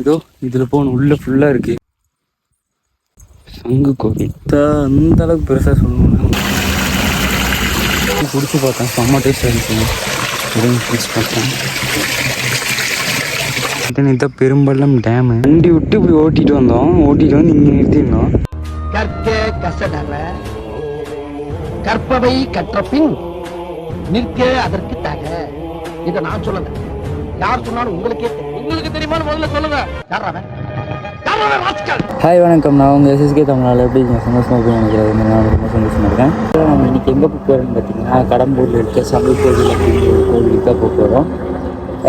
ஏதோ இதில் போகணும் உள்ள ஃபுல்லாக இருக்கு. சங்கு கோவில். அந்த அளவுக்கு பெருசாக சொல்லணும்னா குடிச்சு பார்த்தேன். செம்ம டேஸ்ட் இருந்துச்சுங்க இதையும் குடிச்சு பார்த்தேன். இதுதான் பெரும்பள்ளம் டேமு வண்டி விட்டு இப்படி ஓட்டிட்டு வந்தோம். ஓட்டிட்டு வந்து இங்கே நிறுத்திருந்தோம் கற்க கசடற கற்பவை கற்ற பின் நிற்க அதற்கு தக. இதை நான் சொல்லல. யார் சொன்னாலும் உங்களுக்கே தெரியும். உங்களுக்கு தெரியுமான்னு முதல்ல சொல்லுங்க. ஹாய் வணக்கம். நான் உங்கள் எஸ்எஸ்கே தமிழ்நாடு எப்படி இருக்கீங்க? சந்தோஷமாக போய் நினைக்கிறது நான் ரொம்ப சந்தோஷமாக இருக்கேன். இப்போ நம்ம இன்றைக்கி எங்கே போக போகிறோம்னு பார்த்தீங்கன்னா கடம்பூரில் இருக்க சபை கோவில் அப்படிங்கிற ஒரு கோவிலுக்கு தான் போக போகிறோம்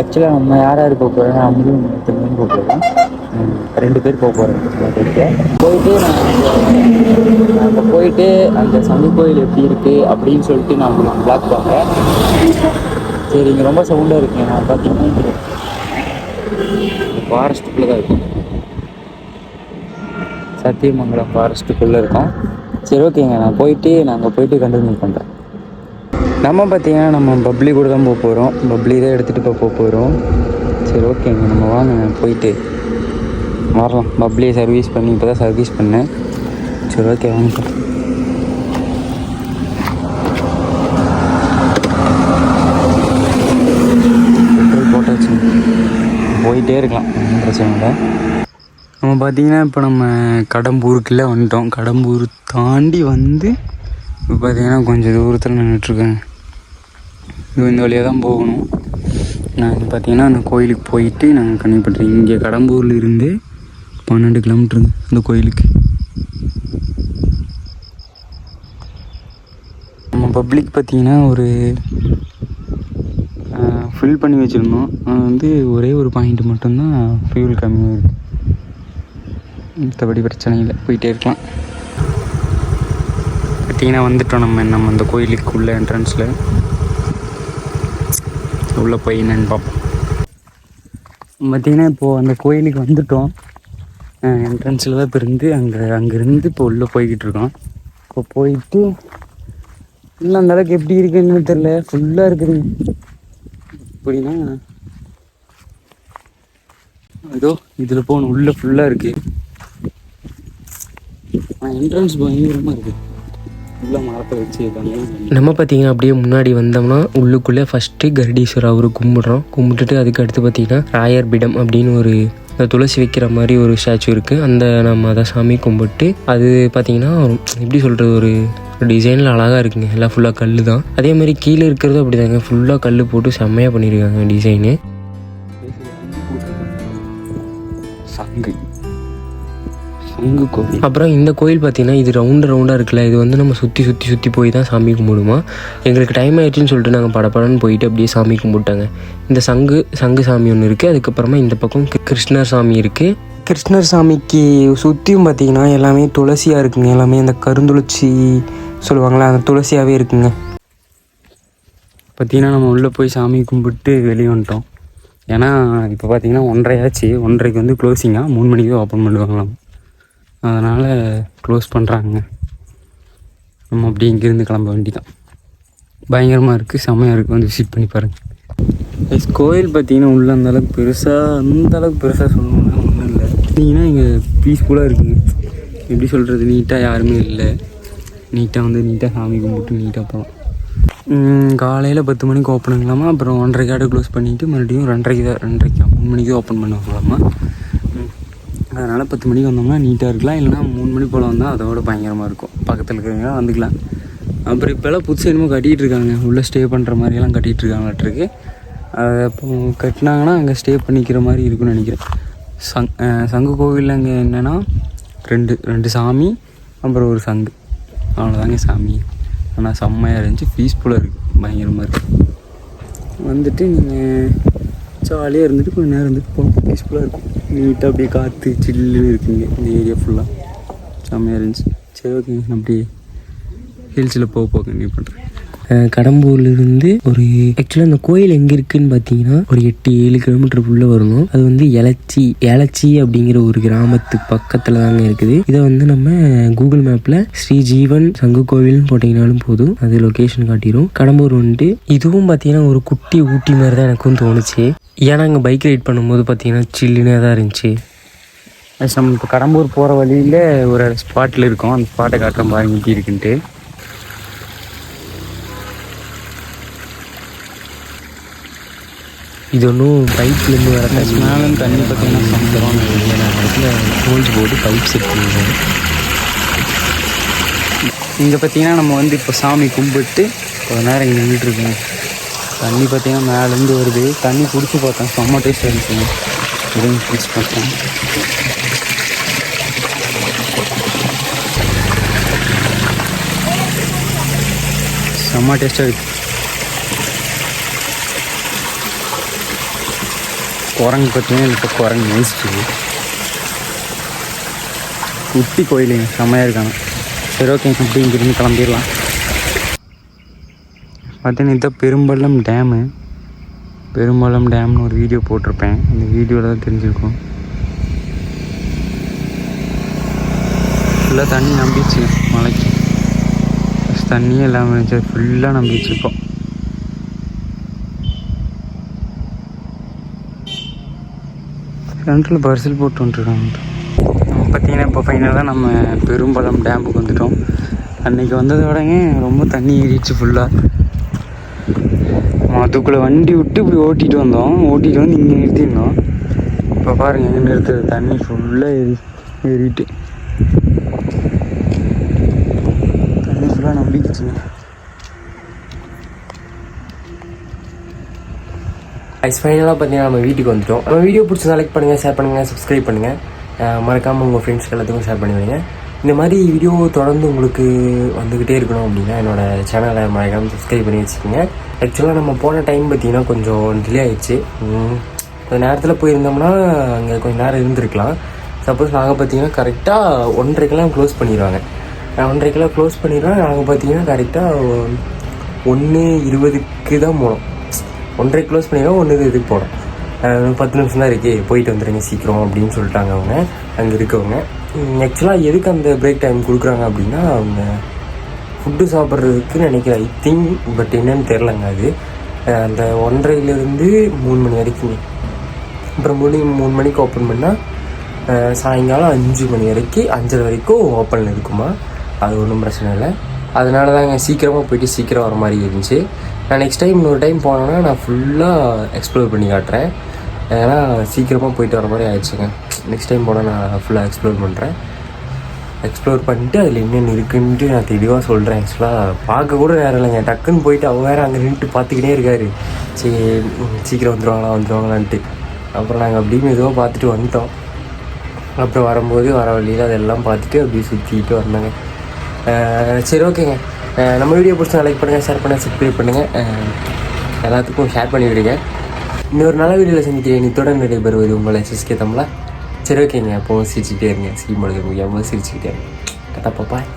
ஆக்சுவலாக நம்ம யார் யார் போக போகிறோம் நம்மளும் திரும்பியும் போக போகிறோம் ரெண்டு பேர் போக போகிறோம் போயிட்டு நான் அங்கே போயிட்டு அந்த சங்கு கோயில் எப்படி இருக்குது அப்படின்னு சொல்லிட்டு நான் உங்களுக்கு பிளாக் பார்க்குறேன் சரி இங்கே ரொம்ப சவுண்டாக இருக்குங்க. நான் பார்த்தீங்கன்னா ஃபாரஸ்ட்டுக்குள்ளே தான் இருக்கும். சத்தியமங்கலம் ஃபாரஸ்ட்டுக்குள்ளே இருக்கோம். சரி ஓகேங்க நான் போயிட்டு நாங்கள் போயிட்டு கண்டினியூ பண்ணுறேன் நம்ம பார்த்தீங்கன்னா நம்ம பப்ளி கூட தான் போக போகிறோம் பப்ளி தான் எடுத்துகிட்டு போக போகிறோம் சரி ஓகேங்க நம்ம வாங்க போயிட்டு வரலாம். பப்ளியை சர்வீஸ் பண்ணி இப்போ தான் சர்வீஸ் பண்ணேன். சரி ஓகே வாங்க. போயிட்டே இருக்கலாம் ஒன்றும் பிரச்சனை இல்லை. நம்ம பார்த்தீங்கன்னா இப்போ நம்ம கடம்பூருக்குள்ளே வந்துட்டோம். கடம்பூர் தாண்டி வந்து இப்போ பார்த்தீங்கன்னா கொஞ்சம் தூரத்தில் நின்றுட்டுருக்கேங்க இது இந்த வழியாக தான் போகணும். நாங்கள் பார்த்தீங்கன்னா அந்த கோயிலுக்கு போயிட்டு நாங்கள் கன்னியூ இங்கே கடம்பூரில் இருந்து பன்னெண்டு கிலோமீட்டருங்க அந்த கோயிலுக்கு. நம்ம பப்ளிக் பார்த்தீங்கன்னா ஒரு ஃபில் பண்ணி வச்சுருந்தோம். அது வந்து ஒரே ஒரு பாயிண்ட் மட்டும்தான் ஃபியூல் கம்மியாக இருக்குது மற்றபடி பிரச்சனை இல்லை. போயிட்டே இருக்கலாம். பார்த்தீங்கன்னா வந்துட்டோம் நம்ம. நம்ம அந்த கோயிலுக்கு உள்ள என்ட்ரன்ஸில் உள்ளே போய் என்னென்னு பார்ப்போம். பார்த்திங்கன்னா இப்போது அந்த கோயிலுக்கு வந்துட்டோம். என்ட்ரன்ஸில் தான் இப்போ இருந்து அங்கே அங்கேருந்து இப்போ உள்ளே போய்கிட்டு இருக்கோம். இப்போ போயிட்டு இல்லை அந்த அளவுக்கு எப்படி இருக்குன்னு தெரில ஃபுல்லாக இருக்குதுங்க எப்படின்னா ஏதோ இதில் போகணும் உள்ளே ஃபுல்லாக இருக்குது என்ட்ரன்ஸ் பயங்கரமாக இருக்குது வச்சு நம்ம பார்த்தீங்கன்னா அப்படியே முன்னாடி வந்தோம்னா உள்ளுக்குள்ளே ஃபஸ்ட்டு கருடீஸ்வரர் அவர் கும்பிடுறோம். கும்பிட்டுட்டு அதுக்கு அடுத்து பார்த்தீங்கன்னா ராயர் பிடம் அப்படின்னு ஒரு துளசி வைக்கிற மாதிரி ஒரு ஸ்டாச்சு இருக்குது அந்த நம்ம அதை சாமி கும்பிட்டு அது பார்த்தீங்கன்னா எப்படி சொல்கிறது ஒரு டிசைனில் அழகாக இருக்குங்க. எல்லாம் ஃபுல்லாக கல் தான் அதே மாதிரி கீழே இருக்கிறதும் அப்படி தாங்க ஃபுல்லாக கல் போட்டு செம்மையாக பண்ணியிருக்காங்க டிசைனு சங்கை சங்கு கோவில். அப்புறம் இந்த கோயில் பார்த்தீங்கன்னா இது ரவுண்டு ரவுண்டாக இருக்குல்ல இது வந்து நம்ம சுற்றி சுற்றி சுற்றி போய் தான் சாமி கும்பிடுமா? எங்களுக்கு டைம் ஆயிடுச்சுன்னு சொல்லிட்டு நாங்கள் படப்படன்னு போயிட்டு அப்படியே சாமி கும்பிட்டாங்க. இந்த சங்கு சங்கு சாமி ஒன்று இருக்குது அதுக்கப்புறமா இந்த பக்கம் கிருஷ்ணர் சாமி இருக்குது கிருஷ்ணர் சாமிக்கு சுற்றியும் பார்த்தீங்கன்னா எல்லாமே துளசியாக இருக்குங்க. எல்லாமே அந்த கருந்துளசி சொல்லுவாங்களா அந்த துளசியாகவே இருக்குங்க. பார்த்தீங்கன்னா நம்ம உள்ளே போய் சாமி கும்பிட்டு வெளியே வந்துட்டோம். ஏன்னா இப்போ பார்த்தீங்கன்னா ஒன்றரை ஆச்சு ஒன்றரைக்கு வந்து க்ளோசிங்காக மூணு மணிக்கு ஓப்பன் பண்ணுவாங்களாம் அதனால் க்ளோஸ் பண்ணுறாங்க நம்ம அப்படியே இங்கேருந்து கிளம்ப வேண்டிதான். பயங்கரமாக இருக்குது செம்மையாக இருக்குது வந்து விசிட் பண்ணி பாருங்கள் எஸ் கோயில் பார்த்தீங்கன்னா உள்ளே அந்தளவுக்கு பெருசாக அந்தளவுக்கு பெருசாக சொல்லணும்னா ஒன்றும் இல்லை. பார்த்தீங்கன்னா இங்கே பீஸ்ஃபுல்லாக இருக்குங்க எப்படி சொல்கிறது நீட்டாக யாருமே இல்லை. நீட்டாக வந்து நீட்டாக சாமி கும்பிட்டு நீட்டாக போகலாம் காலையில் பத்து மணிக்கு ஓப்பனுங்களாமா அப்புறம் ஒன்றரைக்காடு க்ளோஸ் பண்ணிவிட்டு மறுபடியும் ரெண்டரைக்கு தான் ரெண்டரைக்கு மூணு மணிக்கு ஓப்பன் பண்ணுவாங்களாமா அதனால் பத்து மணிக்கு வந்தோம்னா நீட்டாக இருக்கலாம். இல்லைனா மூணு மணி போல் வந்தால் அதோட பயங்கரமாக இருக்கும். பக்கத்தில் இருக்கிறவங்க வந்துக்கலாம். அப்புறம் இப்போல்லாம் புதுசு என்னமோ கட்டிகிட்டு இருக்காங்க. உள்ளே ஸ்டே பண்ணுற மாதிரியெல்லாம் கட்டிகிட்டு இருக்காங்களாட்டிருக்கு அது அப்போ கட்டினாங்கன்னா அங்கே ஸ்டே பண்ணிக்கிற மாதிரி இருக்கும்னு நினைக்கிறேன். சங் சங்கு கோவிலில் அங்கே என்னென்னா ரெண்டு ரெண்டு சாமி அப்புறம் ஒரு சங்கு. அவ்வளோதாங்க சாமி. ஆனால் செம்மையாக இருந்துச்சு. பீஸ்ஃபுல்லாக இருக்குது பயங்கரமாக இருக்குது வந்துட்டு நீங்கள் ஜாலியாக இருந்துட்டு கொஞ்சம் நேரம் இருந்துட்டு போகணும் பீஸ்ஃபுல்லாக இருக்கும். நீட்டாக அப்படியே காற்று சில்லுன்னு இருக்குங்க. இந்த ஏரியா ஃபுல்லாக செம்மையாக இருந்துச்சு. சரி ஓகேங்க அப்படியே ஹில்ஸில் போக போக கண்டினியூ பண்ணுறேன் கடம்பூர்லேருந்து ஒரு ஆக்சுவலாக அந்த கோயில் எங்கே இருக்குன்னு பார்த்தீங்கன்னா ஒரு எட்டு ஏழு கிலோமீட்டருக்குள்ளே வரணும். அது வந்து எலச்சி எலச்சி அப்படிங்கிற ஒரு கிராமத்து பக்கத்தில் தாங்க இருக்குது. இதை வந்து நம்ம கூகுள் மேப்பில் ஸ்ரீ ஜீவன் சங்கு கோவில்னு போட்டிங்கனாலும் போதும். அது லொக்கேஷன் காட்டிடும் கடம்பூர் வந்துட்டு இதுவும் பார்த்தீங்கன்னா ஒரு குட்டி ஊட்டி மாதிரி தான் எனக்கும் தோணுச்சு. ஏன்னா அங்கே பைக் ரைட் பண்ணும்போது பார்த்தீங்கன்னா சில்லுனே தான் இருந்துச்சு. நம்ம இப்போ கடம்பூர் போகிற வழியில் ஒரு ஸ்பாட்டில் இருக்கோம். அந்த ஸ்பாட்டை காட்டுறோம் பாருங்க எப்படி இருக்குன்ட்டு. இது ஒன்றும் பைப்லேருந்து வர மேலே தண்ணி பார்த்தீங்கன்னா இடத்துல ஹோல்ஸ் போட்டு பைப் செட் பண்ணிடுவேன் இங்கே பார்த்தீங்கன்னா நம்ம வந்து இப்போ சாமி கும்பிட்டு கொஞ்ச நேரம் இங்கே நின்றுட்டுருக்கோம் தண்ணி பார்த்தீங்கன்னா மேலேருந்து வருது. தண்ணி குடிச்சு பார்த்தேன். செம்ம டேஸ்ட் இருந்துச்சுங்க இதுவும் குடிச்சு பார்த்தேன் செம்ம டேஸ்ட்டாக இருக்கு. குரங்கு பார்த்தீங்கன்னா இப்போ குரங்கு மேய்ச்சிட்டு குட்டி கோயிலுங்க. செம்மையாக இருக்காங்க. சரி ஓகேங்க அப்படி இங்கிருந்து கிளம்பிடலாம். பார்த்தீங்கன்னா இதான் பெரும்பள்ளம் டேமு பெரும்பள்ளம் டேம்னு ஒரு வீடியோ போட்டிருப்பேன். இந்த வீடியோவில் தான் தெரிஞ்சிருக்கும். ஃபுல்லாக தண்ணி நம்பிச்சு மலைக்கு. தண்ணியே இல்லாமல் இருந்துச்சு. ஃபுல்லாக நம்பிச்சு இப்போ. ஃப்ரண்ட்டில் பர்சல் போட்டு வந்துருக்காங்க. பார்த்தீங்கன்னா இப்போ ஃபைனலாக நம்ம பெரும்பலம் டேமுக்கு வந்துட்டோம். அன்னைக்கு வந்ததை விடங்க ரொம்ப தண்ணி ஏறிடுச்சு ஃபுல்லாக அதுக்குள்ளே வண்டி விட்டு இப்படி ஓட்டிகிட்டு வந்தோம். ஓட்டிகிட்டு வந்து இங்கே நிறுத்திருந்தோம் இப்போ பாருங்கள் எங்கே நிறுத்துறது தண்ணி ஃபுல்லாக ஏறி ஏறிட்டு. தண்ணி ஃபுல்லாக நம்பிக்கிச்சுங்க. ஐஸ் ஃபைனலாக பார்த்தீங்கன்னா நம்ம வீட்டுக்கு வந்துட்டோம். நம்ம வீடியோ பிடிச்சதா லைக் பண்ணுங்கள் ஷேர் பண்ணுங்கள் சப்ஸ்கிரைப் பண்ணுங்கள் மறக்காமல் உங்கள் ஃப்ரெண்ட்ஸ்க்கு எல்லாத்துக்கும் ஷேர் பண்ணி வைங்க. இந்த மாதிரி வீடியோ தொடர்ந்து உங்களுக்கு வந்துக்கிட்டே இருக்கணும் அப்படின்னா என்னோட சேனலை மறக்காமல் சப்ஸ்கிரைப் பண்ணி வச்சுக்கோங்க. ஆக்சுவலாக நம்ம போன டைம் பார்த்தீங்கன்னா கொஞ்சம் டிலே ஆயிடுச்சு. கொஞ்சம் கொஞ்ச நேரத்தில் போயிருந்தோம்னா அங்கே கொஞ்சம் நேரம் இருந்திருக்கலாம். சப்போஸ் நாங்கள் பார்த்தீங்கன்னா கரெக்டாக ஒன்றரைக்கெல்லாம் க்ளோஸ் பண்ணிடுவாங்க ஒன்றரைக்கெல்லாம் க்ளோஸ் பண்ணிடுவேன் நாங்கள் பார்த்தீங்கன்னா கரெக்டாக ஒன்று இருபதுக்கு தான் போனோம். ஒன்றரை க்ளோஸ் பண்ணிடுவோம் ஒன்று இதுக்கு போனோம். பத்து நிமிஷம் தான் இருக்கே. போயிட்டு வந்துடுங்க சீக்கிரம் அப்படின்னு சொல்லிட்டாங்க அவங்க. அங்கே இருக்கவங்க. ஆக்சுவலாக எதுக்கு அந்த பிரேக் டைம் கொடுக்குறாங்க அப்படின்னா அவங்க ஃபுட்டு சாப்பிட்றதுக்கு நினைக்கிறேன். ஐ திங்க் பட் என்னன்னு தெரிலங்க அது. அந்த ஒன்றரைலேருந்து மூணு மணி வரைக்கும். அப்புறம் மணி மூணு மணிக்கு ஓப்பன் பண்ணால் சாயங்காலம் அஞ்சு மணி வரைக்கும் அஞ்சரை வரைக்கும் ஓப்பனில் இருக்குமா? அது ஒன்றும் பிரச்சனை இல்லை. அதனால தாங்க சீக்கிரமாக போயிட்டு சீக்கிரம் வர மாதிரி இருந்துச்சு. நான் நெக்ஸ்ட் டைம் இன்னொரு டைம் போனேன்னா நான் ஃபுல்லாக எக்ஸ்ப்ளோர் பண்ணி காட்டுறேன். ஏன்னா சீக்கிரமாக போயிட்டு வர மாதிரி ஆயிடுச்சுங்க. நெக்ஸ்ட் டைம் போனால் நான் ஃபுல்லாக எக்ஸ்ப்ளோர் பண்ணுறேன் எக்ஸ்ப்ளோர் பண்ணிட்டு அதில் என்னென்ன இருக்குன்ட்டு நான் தெளிவாக சொல்கிறேன் ஆக்சுவலாக பார்க்க கூட நேரம் இல்லைங்க. டக்குன்னு போயிட்டு அவங்க வேறு அங்கே நின்றுட்டு பார்த்துக்கிட்டே இருக்காரு. சரி சீக்கிரம் வந்துடுவாங்களா வந்துடுவாங்களான்ட்டு அப்புறம் நாங்கள் அப்படியே மெதுவாக பார்த்துட்டு வந்துட்டோம். அப்புறம் வரும்போது வர வழியில் அதெல்லாம் பார்த்துட்டு அப்படியே சுற்றிக்கிட்டு வந்தாங்க. சரி ஓகேங்க. நம்ம வீடியோ பிடிச்சா லைக் பண்ணுங்கள் ஷேர் பண்ணுங்கள் சப்ஸ்கிரைப் பண்ணுங்கள் எல்லாத்துக்கும் ஷேர் பண்ணி விடுங்க இன்னொரு நல்ல வீடியோவில் சந்திக்கிறேன். இத்துடன் நடைபெறுவது உங்களை எஸ்எஸ்கே தமிழா. சரி ஓகேங்க அப்போ சிரிச்சுக்கிட்டே இருங்க சிரிமொழி முடியாமல் சிரிச்சுக்கிட்டே இருங்க கட்டா பாய்